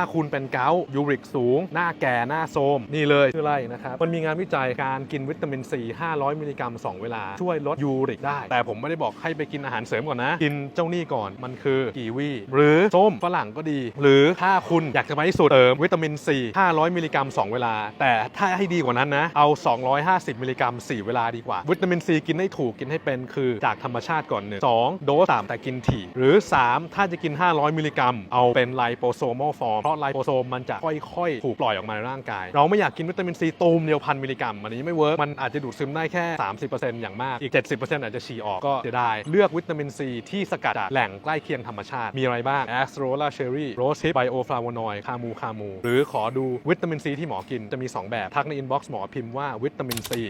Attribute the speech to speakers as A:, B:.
A: ถ้าคุณเป็นเกาต์ยูริกสูง หน้าแก่หน้าโทมนี่เลยคืออไรนะครับ มันมีงานวิจัยการกินวิตามินซี500 มิลลิกรัม 2 เวลา ช่วยลดยูริกได้ แต่ผมไม่ได้บอกให้ไปกินอาหารเสริมก่อนนะ กินเจ้านี่ก่อนมันคือกีวีหรือส้มฝรั่งก็ดี หรือถ้าคุณอยากจะไปที่สุดเติมวิตามินซี500 มิลลิกรัม 2 เวลา แต่ถ้าให้ดีกว่านั้นนะเอา 250 มิลลิกรัม 4 เวลาดีกว่า วิตามินซีกินให้ถูกกินให้เป็นคือจากธรรมชาติก่อนหนึ่งสองโดสต่ำแต่กินถี่หรือ 3 ถ้าจะกิน 500 มิลลิกรัม เอาเป็นไลโปโซมอลฟอร์มราะไลโปโซมมันจะค่อยๆ ถูกปล่อยออกมาในร่างกาย เราไม่อยากกินวิตามินซีตูมเดียวพันมิลลิกรัมอันนี้ไม่เวิร์กมันอาจจะดูดซึมได้แค่ 30%อย่างมาก อีก 70%อาจจะฉี่ออกก็จะได้ เลือกวิตามินซีที่สกัดจากแหล่งใกล้เคียงธรรมชาติ มีอะไรบ้างแอสโตรลาเชอรี่โรสฮิปไบโอฟลาวโนอยด์คามูคามู หรือขอดูวิตามินซีที่หมอกินจะมี 2 แบบทักในอินบ็อกซ์หมอพิมพ์ว่าวิตามินซี